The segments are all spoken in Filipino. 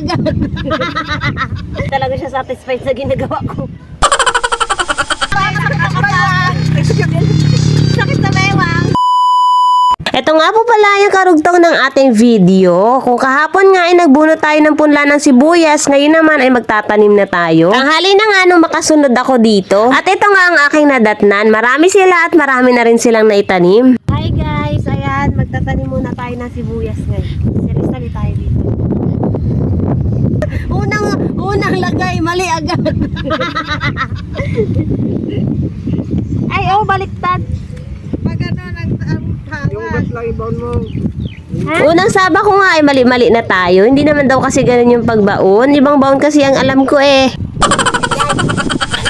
agad. Talaga siya satisfied sa ginagawa ko. Sakit sa bewang. Ito nga po pala yung karugtong ng ating video. Kung kahapon nga ay nagbunot tayo ng punla ng sibuyas, ngayon naman ay magtatanim na tayo. Tanghali na nga nung makasunod ako dito. At ito nga ang aking nadatnan. Marami sila at marami na rin silang naitanim. Hi guys! Ayan, magtatanim muna tayo ng sibuyas ngayon. Sali-sali tayo dito. Unang, lagay, mali agad. ay, oh, baliktad. Pag ano, nag, ang Yung hawak. gas lang ibaon mo. Unang saba ko nga ay mali-mali na tayo. Hindi naman daw kasi ganun yung pagbaon. Ibang baon kasi ang alam ko eh.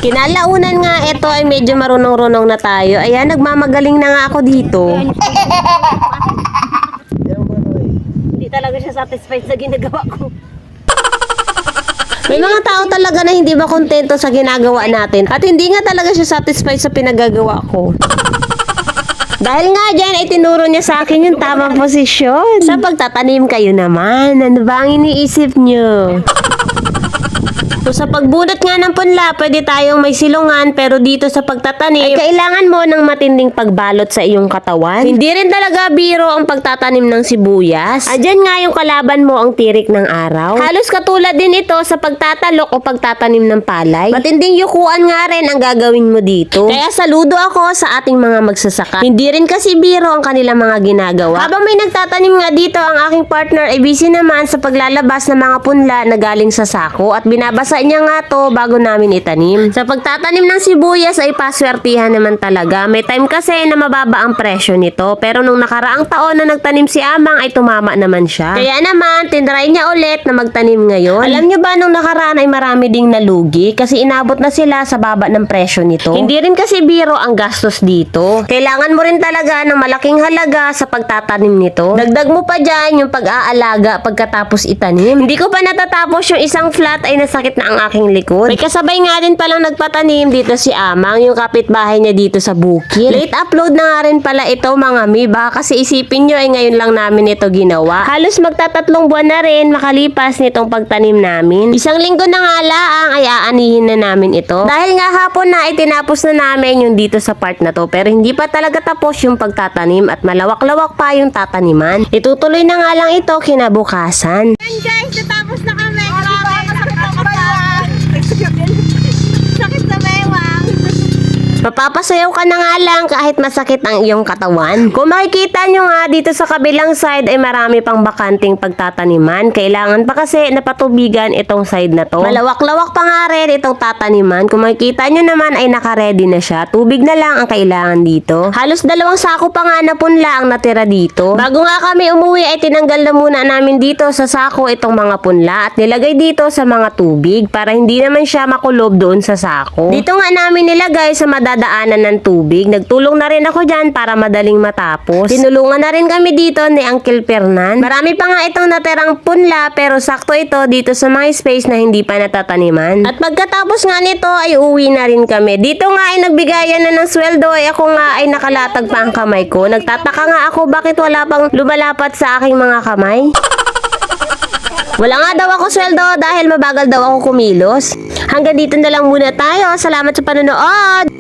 Kinalaunan nga ito ay medyo marunong-runong na tayo. Ayan, nagmamagaling na nga ako dito. Hindi talaga siya satisfied sa ginagawa ko. May mga tao talaga na hindi ba kontento sa ginagawa natin at hindi nga talaga siya satisfied sa pinagagawa ko. Dahil nga dyan ay tinuro niya sa akin yung tamang posisyon. Sa pagtatanim kayo naman, ano ba ang iniisip niyo? So sa pagbunot nga ng punla, pwede tayong may silungan pero dito sa pagtatanim, ay kailangan mo ng matinding pagbalot sa iyong katawan. Hindi rin talaga biro ang pagtatanim ng sibuyas. Adyan nga yung kalaban mo ang tirik ng araw. Halos katulad din ito sa pagtatalok o pagtatanim ng palay. Matinding yukuan nga rin ang gagawin mo dito. Kaya saludo ako sa ating mga magsasaka. Hindi rin kasi biro ang kanilang mga ginagawa. Habang may nagtatanim nga dito, ang aking partner ay busy naman sa paglalabas ng mga punla na galing sa sako at binabasa niya nga to bago namin itanim. Sa pagtatanim ng sibuyas ay paswertihan naman talaga. May time kasi na mababa ang presyo nito pero nung nakaraang taon na nagtanim si Amang ay tumama naman siya. Kaya naman, tinry niya ulit na magtanim ngayon. Alam niyo ba nung nakaraan ay marami ding nalugi kasi inabot na sila sa baba ng presyo nito. Hindi rin kasi biro ang gastos dito. Kailangan mo rin talaga ng malaking halaga sa pagtatanim nito. Dagdag mo pa dyan yung pag-aalaga pagkatapos itanim. Hindi ko pa natatapos yung isang flat ay nasakit na ang aking likod. May kasabay nga din palang nagpatanim dito si Amang, yung kapitbahay niya dito sa bukid. Late upload na nga rin pala ito mga mi. Baka kasi isipin nyo ay ngayon lang namin ito ginawa. Halos magtatatlong buwan na rin makalipas nitong pagtanim namin. Isang linggo na nga laang ay aanihin na namin ito. Dahil nga hapon na ay tinapos na namin yung dito sa part na to. Pero hindi pa talaga tapos yung pagtatanim at malawak-lawak pa yung tataniman. Itutuloy na nga lang ito kinabukasan. Yan guys, natapos na kami. Mapapasayaw ka na nga lang kahit masakit ang iyong katawan. Kung makikita nyo nga dito sa kabilang side ay marami pang bakanting pagtataniman. Kailangan pa kasi napatubigan itong side na to. Malawak-lawak pa nga rin itong tataniman. Kung makikita nyo naman ay nakaredy na siya. Tubig na lang ang kailangan dito. Halos dalawang sako pa nga na punla ang natira dito. Bago nga kami umuwi ay tinanggal na muna namin dito sa sako itong mga punla at nilagay dito sa mga tubig para hindi naman siya makulob doon sa sako. Dito nga namin nilagay sa madadaanan ng tubig. Nagtulong na rin ako dyan para madaling matapos. Tinulungan na rin kami dito ni Uncle Fernan. Marami pa nga itong natirang punla pero sakto ito dito sa mga space na hindi pa natataniman. At pagkatapos nga nito ay uwi na rin kami. Dito nga ay nagbigayan na ng sweldo ay ako nga ay nakalatag pa ang kamay ko. Nagtataka nga ako bakit wala pang lumalapat sa aking mga kamay. Wala nga daw ako sweldo dahil mabagal daw ako kumilos. Hanggang dito na lang muna tayo. Salamat sa panonood!